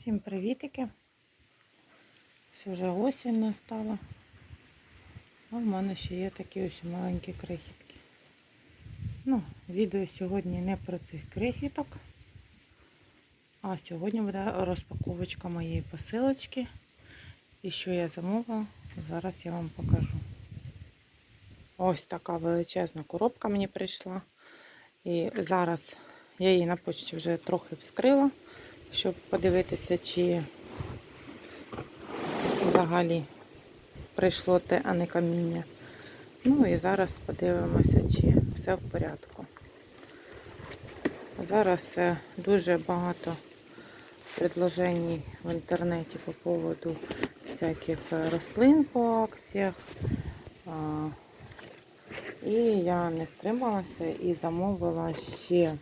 Всім привітики. Ось вже осінь настала. А в мене ще є такі ось маленькі крихітки. Ну, відео сьогодні не про цих крихіток. А сьогодні буде розпаковочка моєї посилочки. І що я замовила, зараз я вам покажу. Ось така величезна коробка мені прийшла. І зараз я її на почті вже трохи вскрила, щоб подивитися, чи взагалі прийшло те, а не каміння. Ну і зараз подивимося, чи все в порядку. Зараз е, дуже багато предложень в інтернеті по поводу всяких е, рослин по акціях. І я не стрималася і замовила ще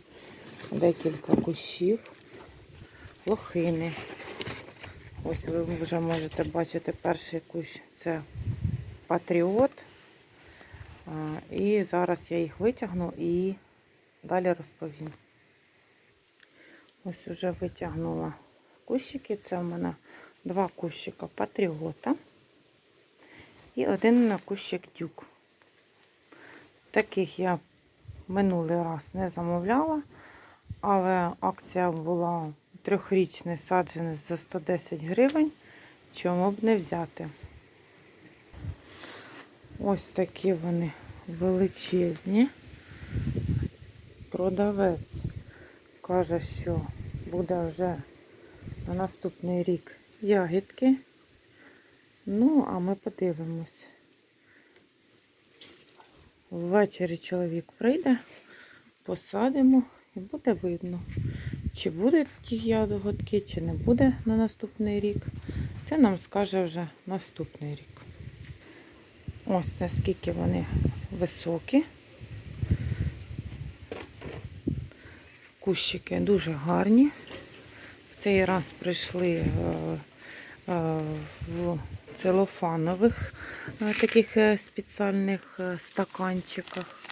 декілька кущів лохини. Ось ви вже можете бачити перший кущ це патріот. І зараз я їх витягну і далі розповім. Ось вже витягнула кущики. Це в мене два кущика патріота і один на кущик дюк. Таких я минулий раз не замовляла, але акція була трьохрічний саджанець за 110 гривень. Чому б не взяти? Ось такі вони величезні. Продавець каже, що буде вже на наступний рік ягідки. Ну, а ми подивимось. Ввечері чоловік прийде, посадимо і буде видно, чи будуть ті ягодки, чи не буде на наступний рік. Це нам скаже вже наступний рік. Ось наскільки вони високі. Кущики дуже гарні. В цей раз прийшли е, е, в целофанових е, таких спеціальних стаканчиках,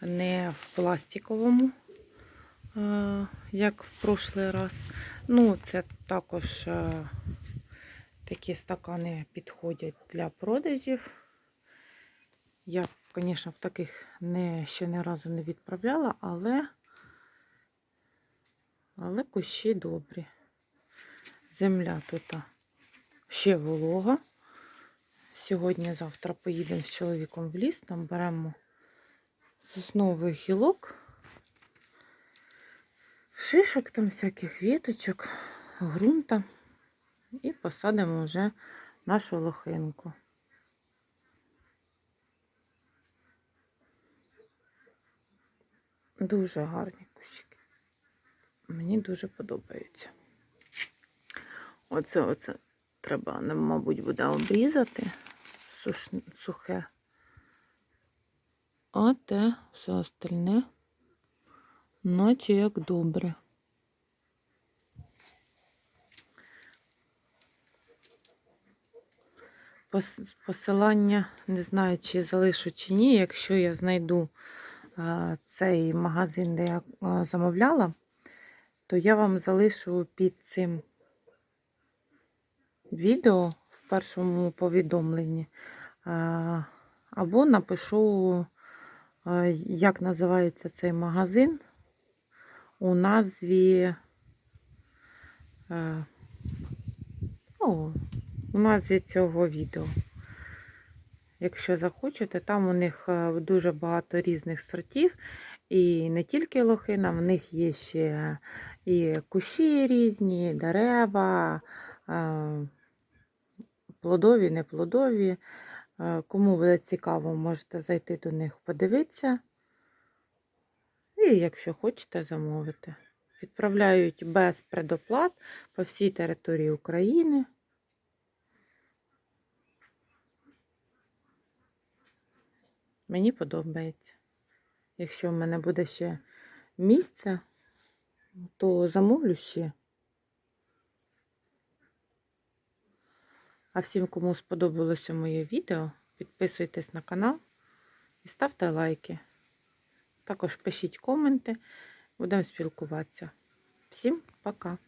не в пластиковому, як в прошлий раз. Ну, це також е, такі стакани підходять для продажів. Я, звісно, в таких не, ще не разу не відправляла, але, але кущі добрі. Земля тут ще волога. Сьогодні-завтра поїдемо з чоловіком в ліс, там беремо сосновий гілок, шишок, там всяких віточок, ґрунта і посадимо вже нашу лохинку. Дуже гарні кущики. Мені дуже подобаються. Оце, оце треба, мабуть, буде обрізати сухе. А те все остальне, наче як добре. Посилання не знаю, чи залишу чи ні. Якщо я знайду цей магазин, де я замовляла, то я вам залишу під цим відео в першому повідомленні. Або напишу, як називається цей магазин у назві. е, О, у назві цього відео. Якщо захочете, там у них е, дуже багато різних сортів. І не тільки лохина, в них є ще і кущі різні, дерева, е, плодові, неплодові. Кому буде цікаво, можете зайти до них подивитися. І якщо хочете, замовити. Відправляють без предоплат по всій території України. Мені подобається. Якщо в мене буде ще місце, то замовлю ще. А всім, кому сподобалося моє відео, підписуйтесь на канал і ставте лайки. Також пишіть коменти, будемо спілкуватися. Всім пока!